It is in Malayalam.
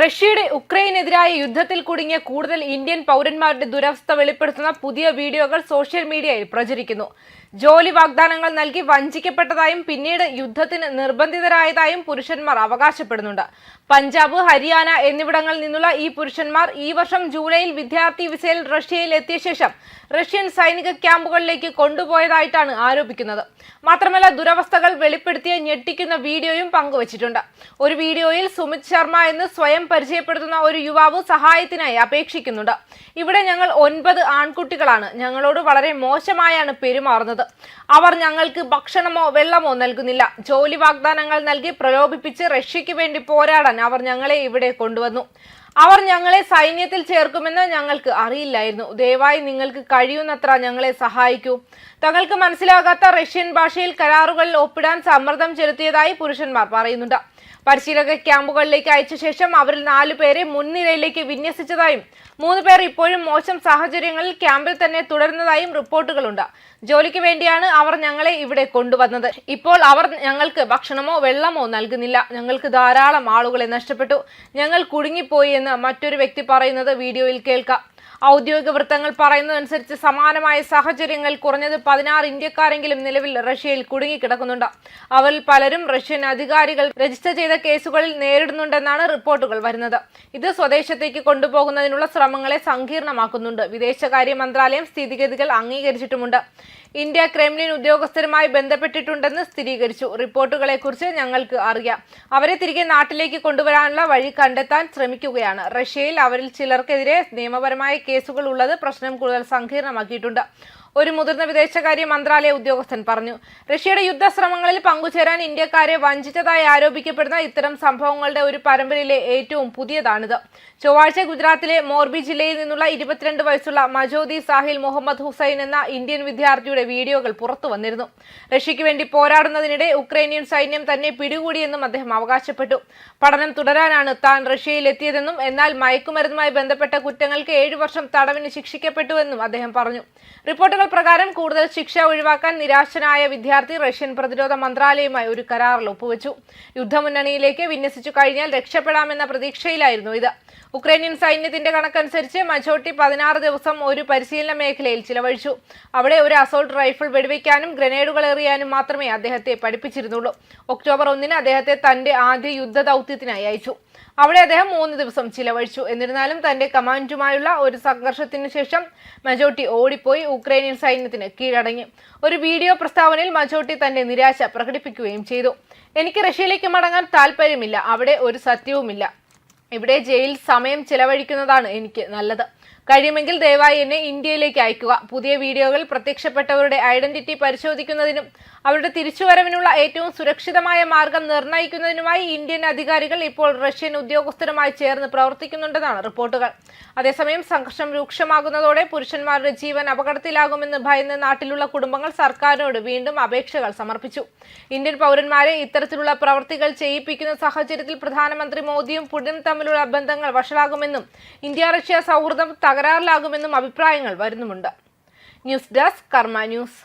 റഷ്യയുടെ ഉക്രൈനെതിരായ യുദ്ധത്തിൽ കുടുങ്ങിയ കൂടുതൽ ഇന്ത്യൻ പൗരന്മാരുടെ ദുരവസ്ഥ വെളിപ്പെടുത്തുന്ന പുതിയ വീഡിയോകൾ സോഷ്യൽ മീഡിയയിൽ പ്രചരിക്കുന്നു. ജോലി വാഗ്ദാനങ്ങൾ നൽകി വഞ്ചിക്കപ്പെട്ടതായും പിന്നീട് യുദ്ധത്തിന് നിർബന്ധിതരായതായും പുരുഷന്മാർ അവകാശപ്പെടുന്നുണ്ട്. പഞ്ചാബ് ഹരിയാന എന്നിവിടങ്ങളിൽ നിന്നുള്ള ഈ പുരുഷന്മാർ ഈ വർഷം ജൂലൈയിൽ വിദ്യാർത്ഥി വിസയിൽ റഷ്യയിൽ എത്തിയ ശേഷം റഷ്യൻ സൈനിക ക്യാമ്പുകളിലേക്ക് കൊണ്ടുപോയതായിട്ടാണ് ആരോപിക്കുന്നത്. മാത്രമല്ല ദുരവസ്ഥകൾ വെളിപ്പെടുത്തിയ ഞെട്ടിക്കുന്ന വീഡിയോയും പങ്കുവച്ചിട്ടുണ്ട്. ഒരു വീഡിയോയിൽ സുമിത് ശർമ്മ എന്ന് സ്വയം പരിചയപ്പെടുത്തുന്ന ഒരു യുവാവ് സഹായത്തിനായി അപേക്ഷിക്കുന്നുണ്ട്. ഇവിടെ ഞങ്ങൾ ഒൻപത് ആൺകുട്ടികളാണ്. ഞങ്ങളോട് വളരെ മോശമായാണ് പെരുമാറുന്നത്. അവർ ഞങ്ങൾക്ക് ഭക്ഷണമോ വെള്ളമോ നൽകുന്നില്ല. ജോലി വാഗ്ദാനങ്ങൾ നൽകി പ്രലോഭിപ്പിച്ച് റഷ്യയ്ക്ക് വേണ്ടി പോരാടാൻ അവർ ഞങ്ങളെ ഇവിടെ കൊണ്ടുവന്നു. അവർ ഞങ്ങളെ സൈന്യത്തിൽ ചേർക്കുമെന്ന് ഞങ്ങൾക്ക് അറിയില്ലായിരുന്നു. ദയവായി നിങ്ങൾക്ക് കഴിയുന്നത്ര ഞങ്ങളെ സഹായിക്കൂ. തങ്ങൾക്ക് മനസ്സിലാകാത്ത റഷ്യൻ ഭാഷയിൽ കരാറുകളിൽ ഒപ്പിടാൻ സമ്മർദ്ദം ചെലുത്തിയതായി പുരുഷന്മാർ പറയുന്നുണ്ട്. പരിശീലക ക്യാമ്പുകളിലേക്ക് അയച്ച ശേഷം അവരിൽ നാലു പേരെ മുൻനിരയിലേക്ക് വിന്യസിച്ചതായും മൂന്ന് പേർ ഇപ്പോഴും മോശം സാഹചര്യങ്ങളിൽ ക്യാമ്പിൽ തന്നെ തുടരുന്നതായും റിപ്പോർട്ടുകളുണ്ട്. ജോലിക്ക് വേണ്ടിയാണ് അവർ ഞങ്ങളെ ഇവിടെ കൊണ്ടുവന്നത്. ഇപ്പോൾ അവർ ഞങ്ങൾക്ക് ഭക്ഷണമോ വെള്ളമോ നൽകുന്നില്ല. ഞങ്ങൾക്ക് ധാരാളം ആളുകളെ നഷ്ടപ്പെട്ടു. ഞങ്ങൾ കുടുങ്ങിപ്പോയി എന്ന് മറ്റൊരു വ്യക്തി പറയുന്നത് വീഡിയോയിൽ കേൾക്കാം. ഔദ്യോഗിക വൃത്തങ്ങൾ പറയുന്നതനുസരിച്ച് സമാനമായ സാഹചര്യങ്ങൾ കുറഞ്ഞത് പതിനാറ് ഇന്ത്യക്കാരെങ്കിലും നിലവിൽ റഷ്യയിൽ കുടുങ്ങിക്കിടക്കുന്നുണ്ട്. അവരിൽ പലരും റഷ്യൻ അധികാരികൾ രജിസ്റ്റർ ചെയ്ത കേസുകളിൽ നേരിടുന്നുണ്ടെന്നാണ് റിപ്പോർട്ടുകൾ വരുന്നത്. ഇത് സ്വദേശത്തേക്ക് കൊണ്ടുപോകുന്നതിനുള്ള ശ്രമങ്ങളെ സങ്കീർണമാക്കുന്നുണ്ട്. വിദേശകാര്യ മന്ത്രാലയം സ്ഥിതിഗതികൾ അംഗീകരിച്ചിട്ടുമുണ്ട്. ഇന്ത്യ ക്രെംലിൻ ഉദ്യോഗസ്ഥരുമായി ബന്ധപ്പെട്ടിട്ടുണ്ടെന്ന് സ്ഥിരീകരിച്ചു. റിപ്പോർട്ടുകളെക്കുറിച്ച് ഞങ്ങൾക്ക് അറിയാം. അവരെ തിരികെ നാട്ടിലേക്ക് കൊണ്ടുവരാനുള്ള വഴി കണ്ടെത്താൻ ശ്രമിക്കുകയാണ്. റഷ്യയിൽ അവരിൽ ചിലർക്കെതിരെ നിയമപരമായ കേസുകൾ ഉള്ളത് പ്രശ്നം കൂടുതൽ സങ്കീർണമാക്കിയിട്ടുണ്ട്. ഒരു മുതിർന്ന വിദേശകാര്യ മന്ത്രാലയ ഉദ്യോഗസ്ഥൻ പറഞ്ഞു. റഷ്യയുടെ യുദ്ധശ്രമങ്ങളിൽ പങ്കുചേരാൻ ഇന്ത്യക്കാരെ വഞ്ചിച്ചതായി ആരോപിക്കപ്പെടുന്ന ഇത്തരം സംഭവങ്ങളുടെ ഒരു പരമ്പരയിലെ ഏറ്റവും പുതിയതാണിത്. ചൊവ്വാഴ്ച ഗുജറാത്തിലെ മോർബി ജില്ലയിൽ നിന്നുള്ള ഇരുപത്തിരണ്ട് വയസ്സുള്ള മജോദി സാഹിൽ മുഹമ്മദ് ഹുസൈൻ എന്ന ഇന്ത്യൻ വിദ്യാർത്ഥിയുടെ വീഡിയോകൾ പുറത്തു വന്നിരുന്നു. റഷ്യയ്ക്ക് വേണ്ടി പോരാടുന്നതിനിടെ ഉക്രൈനിയൻ സൈന്യം തന്നെ പിടികൂടിയെന്നും അദ്ദേഹം അവകാശപ്പെട്ടു. പഠനം തുടരാനാണ് താൻ റഷ്യയിലെത്തിയതെന്നും എന്നാൽ മയക്കുമരുന്നുമായി ബന്ധപ്പെട്ട കുറ്റങ്ങൾക്ക് ഏഴു വർഷം തടവിന് ശിക്ഷിക്കപ്പെട്ടുവെന്നും അദ്ദേഹം പറഞ്ഞു. റിപ്പോർട്ടുകൾ പ്രകാരം കൂടുതൽ ശിക്ഷ ഒഴിവാക്കാൻ നിരാശനായ വിദ്യാർത്ഥി റഷ്യൻ പ്രതിരോധ മന്ത്രാലയവുമായി ഒരു കരാറിൽ ഒപ്പുവെച്ചു. യുദ്ധമുന്നണിയിലേക്ക് വിന്യസിച്ചു കഴിഞ്ഞാൽ രക്ഷപ്പെടാമെന്ന പ്രതീക്ഷയിലായിരുന്നു ഇത്. ഉക്രൈനിയൻ സൈന്യത്തിന്റെ കണക്കനുസരിച്ച് മജോട്ടി പതിനാറ് ദിവസം ഒരു പരിശീലന മേഖലയിൽ ചിലവഴിച്ചു. അവിടെ ഒരു അസോൾട്ട് റൈഫിൾ വെടിവെക്കാനും ഗ്രനേഡുകൾ എറിയാനും മാത്രമേ അദ്ദേഹത്തെ പഠിപ്പിച്ചിരുന്നുള്ളൂ. ഒക്ടോബർ ഒന്നിന് അദ്ദേഹത്തെ തന്റെ ആദ്യ യുദ്ധ ദൗത്യത്തിനായി അയച്ചു. അവിടെ അദ്ദേഹം മൂന്ന് ദിവസം ചിലവഴിച്ചു. എന്നിരുന്നാലും തന്റെ കമാൻഡുമായുള്ള ഒരു സംഘർഷത്തിന് ശേഷം മജോട്ടി ഓടിപ്പോയി ഉക്രൈനിയൻ സൈന്യത്തിന് കീഴടങ്ങി. ഒരു വീഡിയോ പ്രസ്താവനയിൽ മജോട്ടി തന്റെ നിരാശ പ്രകടിപ്പിക്കുകയും ചെയ്തു. എനിക്ക് റഷ്യയിലേക്ക് മടങ്ങാൻ താല്പര്യമില്ല. അവിടെ ഒരു സത്യവുമില്ല. ഇവിടെ ജയിൽ സമയം ചിലവഴിക്കുന്നതാണ് എനിക്ക് നല്ലത്. കഴിയുമെങ്കിൽ ദയവായി എന്നെ ഇന്ത്യയിലേക്ക് അയക്കുക. പുതിയ വീഡിയോകൾ പ്രത്യക്ഷപ്പെട്ടവരുടെ ഐഡന്റിറ്റി പരിശോധിക്കുന്നതിനും അവരുടെ തിരിച്ചുവരവിനുള്ള ഏറ്റവും സുരക്ഷിതമായ മാർഗം നിർണയിക്കുന്നതിനുമായി ഇന്ത്യൻ അധികാരികൾ ഇപ്പോൾ റഷ്യൻ ഉദ്യോഗസ്ഥരുമായി ചേർന്ന് പ്രവർത്തിക്കുന്നുണ്ടെന്നാണ് റിപ്പോർട്ടുകൾ. അതേസമയം സംഘർഷം രൂക്ഷമാകുന്നതോടെ പുരുഷന്മാരുടെ ജീവൻ അപകടത്തിലാകുമെന്ന് ഭയന്ന് നാട്ടിലുള്ള കുടുംബങ്ങൾ സർക്കാരിനോട് വീണ്ടും അപേക്ഷകൾ സമർപ്പിച്ചു. ഇന്ത്യൻ പൗരന്മാരെ ഇത്തരത്തിലുള്ള പ്രവർത്തികൾ ചെയ്യിപ്പിക്കുന്ന സാഹചര്യത്തിൽ പ്രധാനമന്ത്രി മോദിയും പുടിനും തമ്മിലുള്ള ബന്ധങ്ങൾ വഷളാകുമെന്നും ഇന്ത്യ റഷ്യ സൗഹൃദം തകരാറിലാകുമെന്നും അഭിപ്രായങ്ങൾ വരുന്നുമുണ്ട്. News desk Karma news.